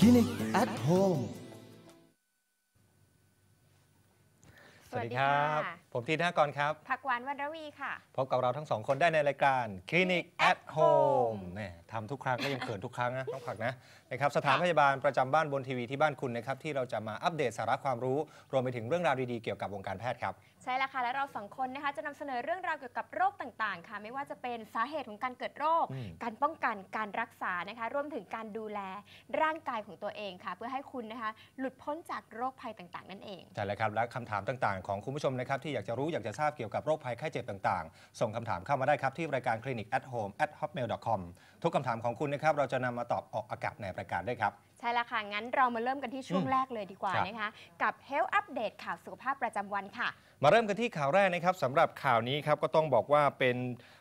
Clinic at Home สวัสดีครับ ผมทีน่ากรครับ ผักหวานวันระวีค่ะ พบกับเราทั้งสองคนได้ในรายการ Clinic at Home เนี่ยทำทุกครั้งก็ยังเขินทุกครั้งนะต้องผักนะนะครับสถานพยาบาลประจำบ้านบนทีวีที่บ้านคุณนะครับที่เราจะมาอัปเดตสาระความรู้ รวมไปถึงเรื่องราวดีๆเกี่ยวกับวงการแพทย์ครับ ใช่แล้วค่ะ และเราสองคนนะคะจะนำเสนอเรื่องราวเกี่ยวกับโรคต่างๆ ค่ะ ไม่ว่าจะเป็นสาเหตุของการเกิดโรค อืม การป้องกันการรักษานะคะรวมถึงการดูแลร่างกายของตัวเองค่ะ เพื่อให้คุณนะคะ หลุดพ้นจากโรคภัยต่างๆ นั่นเอง ใช่แล้วครับและคำถามต่างๆ ของคุณผู้ชมนะครับที่อยากจะรู้อยากจะทราบเกี่ยวกับโรคภัยไข้เจ็บต่างๆ ส่งคำถามเข้ามาได้ครับที่รายการ Clinic at Home at hotmail com ทุกคำถามของคุณนะครับ เราจะนำมาตอบออกอากาศในรายการด้วยครับ ใช่แล้วค่ะ งั้นเรามาเริ่มกันที่ช่วงอืมแรกเลยดีกว่าครับนะคะ กับ Health Update ข่าวสุขภาพประจำวันค่ะ มาเริ่มกันที่ข่าวแรกนะครับสำหรับข่าวนี้ครับก็ต้องบอกว่าเป็น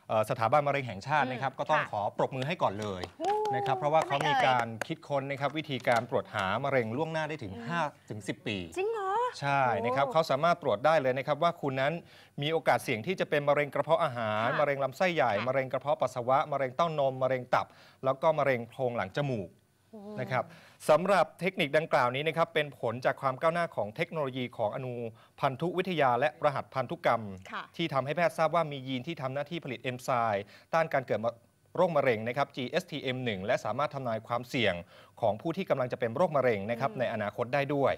เอ่อสถาบันมะเร็งแห่งชาตินะครับ ก็ต้องค่ะขอปรบมือให้ก่อนเลยฮู้นะครับเพราะว่าเขาทำไมมีเอ่ยการคิดค้นนะครับวิธีการตรวจหามะเร็งล่วงหน้าได้ถึง5ถึง10 ปี จริงเหรอ ใช่นะครับโอ้เขาสามารถตรวจได้เลยนะครับว่าคุณนั้นมีโอกาสเสี่ยงที่จะเป็นมะเร็งกระเพาะอาหารค่ะมะเร็งลำไส้ใหญ่ค่ะมะเร็งกระเพาะปัสสาวะ มะเร็งเต้านม มะเร็งตับ แล้วก็มะเร็งโพรงหลังจมูกนะครับสำหรับเทคนิคดังกล่าวนี้นะครับเป็นผลจากความก้าวหน้าของเทคโนโลยีของอนูพันธุวิทยาและรหัสพันธุกรรมค่ะที่ทำให้แพทย์ทราบว่ามียีนที่ทำหน้าที่ผลิตเอนไซม์ต้านการเกิดโรคมะเร็งนะครับ GSTM1 และสามารถทำนายความเสี่ยงของผู้ที่กำลังจะเป็นโรคมะเร็งนะครับอืมในอนาคตได้ด้วย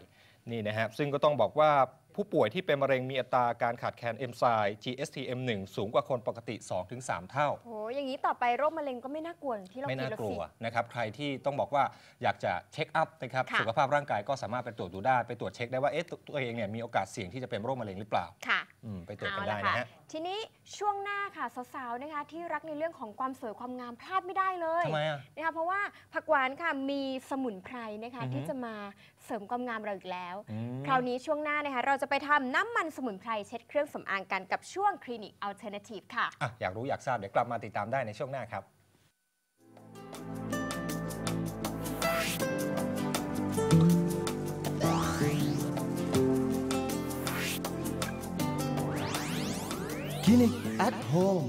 นี่นะครับซึ่งก็ต้องบอกว่า ผู้ป่วยที่เป็นมะเร็งมีอัตราการขาดแคลนเอนไซม์ GSTM1 สูงกว่าคนปกติ 2-3 เท่าโหอย่างนี้ต่อไปโรคมะเร็งก็ไม่น่ากลัวอย่างที่เราไม่คิดน่าแล้วกลัสิ วนะครับ ใครที่ต้องบอกว่าอยากจะเช็คอัพนะครับ ค่ะ สุขภาพร่างกายก็สามารถไปตรวจดูได้ ไปตรวจเช็คได้ว่าเอ๊ะตัวตัวเองเนี่ยมีโอกาสเสี่ยงที่จะเป็นโรคมะเร็งหรือเปล่าค่ะอืมไปตรวจเอากันละได้ค่ะนะฮะทีนี้ช่วงหน้าค่ะสาวๆนะคะที่รักในเรื่องของความสวยความงามพลาดไม่ได้เลยทำไมอะ นะคะเพราะว่าผักหวานค่ะมีสมุนไพรนะคะอือฮึ ที่จะมาเสริมความงามเราอีกแล้ว อืม คราวนี้ช่วงหน้านะคะเราจะไปทำน้ำมันสมุนไพรเช็ดเครื่องสำอางกันกับช่วงคลินิกอัลเทอร์เนทีฟค่ะ อะ อยากรู้อยากทราบ เดี๋ยวกลับมาติดตามได้ในช่วงหน้าครับ Clinic at Home